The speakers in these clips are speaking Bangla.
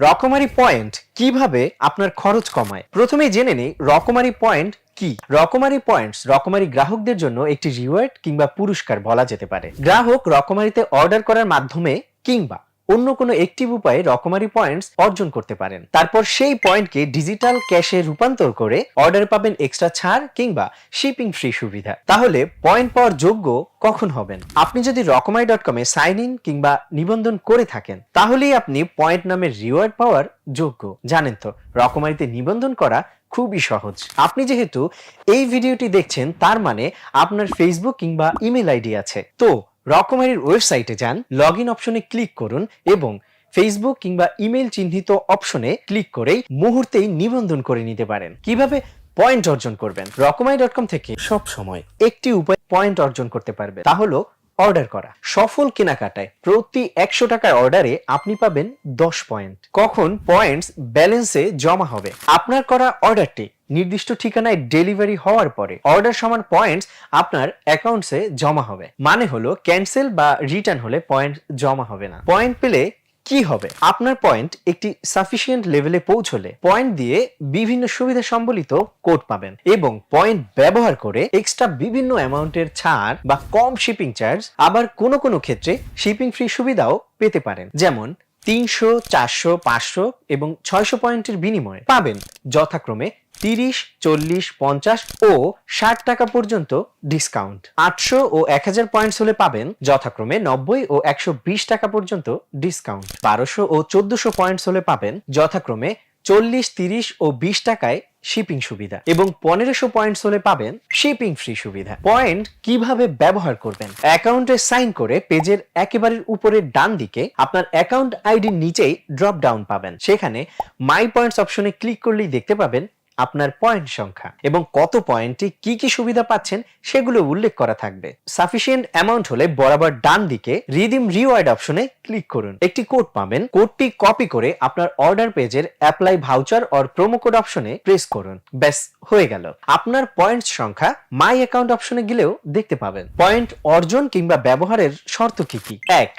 রকমারি পয়েন্ট কীভাবে আপনার খরচ কমায়? প্রথমে জেনে নেই রকমারি পয়েন্ট কি। রকমারি পয়েন্টস রকমারি গ্রাহকদের জন্য একটি রিওয়ার্ড কিংবা পুরস্কার বলা যেতে পারে। গ্রাহক রকমারিতে অর্ডার করার মাধ্যমে কিংবা অন্য কোনো একটিভ উপায়ে রকমারি পয়েন্টস অর্জন করতে পারেন। তারপর সেই পয়েন্টকে ডিজিটাল ক্যাশে রূপান্তর করে অর্ডার পাবেন এক্সট্রা ছাড় কিংবা শিপিং ফ্রি সুবিধা। তাহলে পয়েন্ট পাওয়ার যোগ্য কখন হবেন? আপনি যদি রকমারি ডট কমে সাইন ইন কিংবা নিবন্ধন করে থাকেন, তাহলেই আপনি পয়েন্ট নামের রিওয়ার্ড পাওয়ার যোগ্য। জানেন তো, রকমারিতে নিবন্ধন করা খুবই সহজ। আপনি যেহেতু এই ভিডিওটি দেখছেন, তার মানে আপনার ফেসবুক কিংবা ইমেল আইডি আছে। তো রকমারির ওয়েবসাইটে যান লগ ইন অপশনে ক্লিক করুন এবং ফেসবুক কিংবা ইমেল চিহ্নিত অপশনে ক্লিক করেই মুহূর্তেই নিবন্ধন করে নিতে পারেন। কীভাবে? পয়েন্ট অর্জন করবেন। রকমারি ডট কম থেকে সব সময় একটি উপায় পয়েন্ট অর্জন করতে পারবে তা হলো, অর্ডার করা। সফল কেনাকাটায় প্রতি একশো টাকার অর্ডারে আপনি পাবেন দশ পয়েন্ট। কখন? পয়েন্টস ব্যালেন্সে জমা হবে। আপনার করা অর্ডারটি নির্দিষ্ট ঠিকানায় ডেলিভারি হওয়ার পরে অর্ডার সমান পয়েন্টস আপনার অ্যাকাউন্টসে জমা হবে। মানে হলো ক্যান্সেল বা রিটার্ন হলে পয়েন্ট জমা হবে না। পয়েন্ট পেলে কি হবে? আপনার পয়েন্ট একটি সাফিসিয়েন্ট লেভেলে পৌঁছলে পয়েন্ট দিয়ে বিভিন্ন সুবিধা সম্বলিত কোড পাবেন এবং পয়েন্ট ব্যবহার করে এক্সট্রা বিভিন্ন অ্যামাউন্টের ছাড় বা কম শিপিং চার্জ আবার কোনো কোনো ক্ষেত্রে শিপিং ফ্রি সুবিধাও পেতে পারেন। যেমন তিনশো, চারশো, পাঁচশো এবং ছয়শো পয়েন্টের বিনিময়ে পাবেন যথাক্রমে তিরিশ, চল্লিশ, পঞ্চাশ ও ষাট টাকা পর্যন্ত ডিসকাউন্ট আটশো ও এক হাজার পয়েন্টস হলে পাবেন যথাক্রমে নব্বই ও একশো বিশ টাকা পর্যন্ত ডিসকাউন্ট বারোশো ও চোদ্দশো পয়েন্টস হলে পাবেন যথাক্রমে চল্লিশ, তিরিশ ও বিশ টাকায় শিপিং সুবিধা এবং পনেরোশো পয়েন্টস হলে পাবেন শিপিং ফ্রি সুবিধা। পয়েন্ট কীভাবে ব্যবহার করবেন? অ্যাকাউন্টে সাইন করে পেজের একেবারে উপরের ডান দিকে আপনার অ্যাকাউন্ট আইডির নিচেই ড্রপ ডাউন পাবেন। সেখানে মাই পয়েন্টস অপশনে ক্লিক করলেই দেখতে পাবেন আপনার পয়েন্ট সংখ্যা এবং কত পয়েন্টে কি কি সুবিধা পাচ্ছেন সেগুলো উল্লেখ করা থাকবে। সাফিসিয়েন্ট অ্যামাউন্ট হলে বরাবর ডান দিকে রিডিম রিওয়ার্ড অপশনে ক্লিক করুন। একটি কোড পাবেন। কোডটি কপি করে আপনার অর্ডার পেজের apply voucher or promo code অপশনে প্রেস করুন। ব্যাস, হয়ে গেল। আপনার পয়েন্ট সংখ্যা মাই অ্যাকাউন্ট অপশনে গেলেও দেখতে পাবেন। পয়েন্ট অর্জন কিংবা ব্যবহারের শর্ত কি কি? এক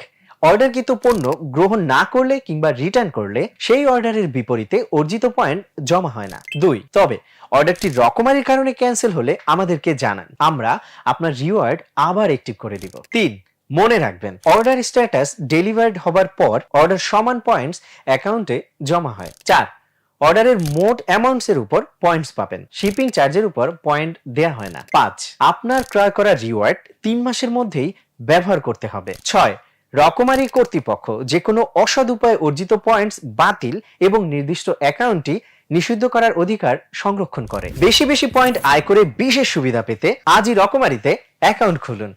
অর্ডারকৃত পণ্য গ্রহণ না করলে কিংবা রিটার্ন করলে সেই অর্ডারের বিপরীতে অর্জিত পয়েন্ট জমা হয় না। দুই, তবে অর্ডারটি রকমারির কারণে ক্যান্সেল হলে আমাদেরকে জানান। আমরা আপনার রিওয়ার্ড আবার অ্যাক্টিভ করে দিব। তিন, মনে রাখবেন অর্ডার স্ট্যাটাস ডেলিভার্ড হবার পর অর্ডার সমান পয়েন্টস অ্যাকাউন্টে জমা হয়। চার অর্ডারের মোট অ্যামাউন্টস এর উপর পয়েন্টস পাবেন। শিপিং চার্জের উপর পয়েন্ট দেয়া হয় না। পাঁচ, আপনার ক্রয় করা রিওয়ার্ড তিন মাসের মধ্যেই ব্যবহার করতে হবে। ছয় রকমারি কর্তৃপক্ষ যে কোনো অসদ উপায়ে অর্জিত পয়েন্টস বাতিল এবং নির্দিষ্ট অ্যাকাউন্টটি নিষিদ্ধ করার অধিকার সংরক্ষণ করে। বেশি বেশি পয়েন্ট আয় করে বিশেষ সুবিধা পেতে আজই রকমারিতে অ্যাকাউন্ট খুলুন।